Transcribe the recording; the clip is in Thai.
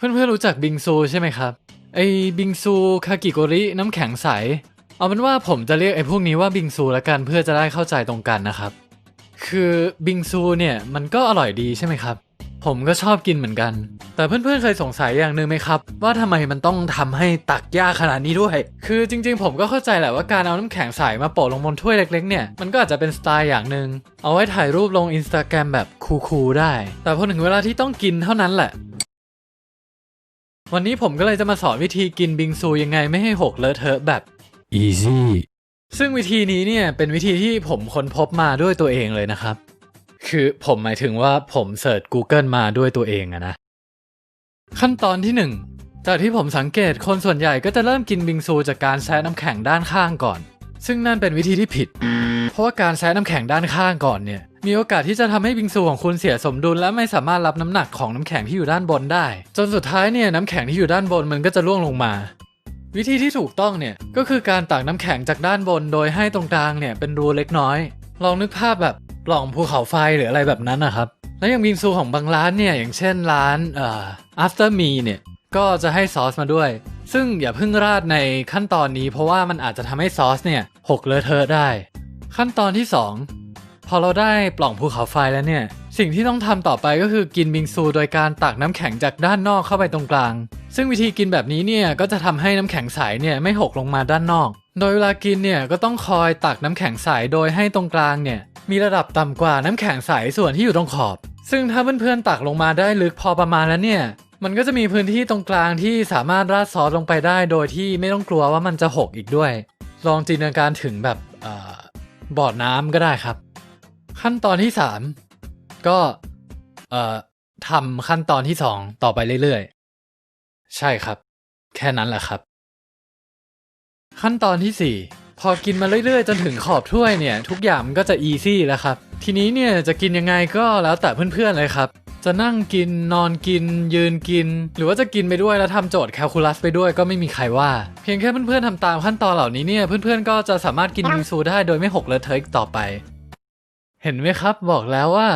เพื่อนๆรู้จักบิงซูใช่ไหมครับไอ้บิงซูคากิโกริน้ำแข็งใส เอาเป็นว่าผมจะเรียกไอ้พวกนี้ว่าบิงซูละกันเพื่อจะได้เข้าใจตรงกันนะครับ คือบิงซูเนี่ยมันก็อร่อยดีใช่ไหมครับ ผมก็ชอบกินเหมือนกัน แต่เพื่อนๆเคยสงสัยอย่างหนึ่งไหมครับ ว่าทำไมมันต้องทำให้ตักยากขนาดนี้ด้วย คือจริงๆ ผมก็เข้าใจแหละว่าการเอาน้ำแข็งใสมาโปะลงบนถ้วยเล็กๆเนี่ยมันก็อาจจะเป็นสไตล์อย่างหนึ่งเอาไว้ถ่ายรูปลงอินสตาแกรมแบบคูลๆได้ แต่พอถึงเวลาที่ต้องกินเท่านั้นแหละ วันนี้ผมก็เลยจะมาสอนวิธีกินบิงซูยังไงไม่ให้หกเลอะเทอะแบบ easy ซึ่งวิธีนี้เนี่ยเป็นวิธีที่ผมค้นพบมาด้วยตัวเองเลยนะครับ คือผมหมายถึงว่าผมเสิร์ช Google มาด้วยตัวเองอะนะ ขั้นตอนที่ 1 จากที่ผมสังเกตคนส่วนใหญ่ก็จะเริ่มกินบิงซูจากการแซะน้ำแข็งด้านข้างก่อน ซึ่งนั่นเป็นวิธีที่ผิด เพราะว่าการแซะน้ำแข็งด้านข้างก่อนเนี่ย มีโอกาสที่จะทำให้บิงซูของคุณเสียสมดุล และไม่สามารถรับน้ำหนักของน้ำแข็งที่อยู่ด้านบนได้ จนสุดท้ายเนี่ยน้ำแข็งที่อยู่ด้านบนมันก็จะร่วงลงมา วิธีที่ถูกต้องเนี่ยก็คือการตักน้ำแข็งจากด้านบน โดยให้ตรงกลางเนี่ยเป็นรูเล็กน้อย ลองนึกภาพแบบปล่องภูเขาไฟหรืออะไรแบบนั้นนะครับแล้วอย่างบิงซูของบางร้านเนี่ยอย่างเช่นร้านเอ่อ after me เนี่ยก็จะให้ซอสมาด้วย ซึ่งอย่าเพิ่งราดในขั้นตอนนี้ เพราะว่ามันอาจจะทำให้ซอสเนี่ยหกเลอะเทอะได้ ขั้นตอนที่ 2 พอเราได้ปล่องภูเขาไฟแล้วเนี่ย สิ่งที่ต้องทำต่อไปก็คือกินบิงซู โดยการตักน้ำแข็งจากด้านนอกเข้าไปตรงกลาง ซึ่งวิธีกินแบบนี้เนี่ยก็จะทำให้น้ำแข็งใสเนี่ยไม่หกลงมาด้านนอก โดยเวลากินเนี่ยก็ต้องคอยตักน้ำแข็งใสโดยให้ตรงกลางเนี่ยมีระดับต่ำกว่าน้ำแข็งใสส่วนที่อยู่ตรงขอบ ซึ่งถ้าเพื่อนๆตักลงมาได้ลึกพอประมาณแล้วเนี่ยมันก็จะมีพื้นที่ตรงกลางที่สามารถราดซอสลงไปได้ โดยที่ไม่ต้องกลัวว่ามันจะหกอีกด้วย ลองจินตนาการถึงแบบเอ่อบ่อน้ำก็ได้ครับ ขั้นตอนที่3ก็เอ่อทำขั้นตอนที่2ต่อไปเรื่อยๆ ใช่ครับ แค่นั้นแหละครับ ขั้นตอนที่4พอกินมาเรื่อยๆ จนถึงขอบถ้วยเนี่ย ทุกอย่างมันก็จะอีซี่แล้วครับ ทีนี้เนี่ยจะกินยังไงก็แล้วแต่เพื่อนๆเลยครับ จะนั่งกินนอนกิน ยืนกิน หรือว่าจะกินไปด้วยแล้วทำโจทย์แคลคูลัสไปด้วยก็ไม่มีใครว่า เพียงแค่เพื่อนๆทำตามขั้นตอนเหล่านี้เนี่ยเพื่อนๆก็จะสามารถกินบิงซูได้โดยไม่หกเลอะเทอะอีกต่อไป เห็นไหมครับ บอกแล้วว่า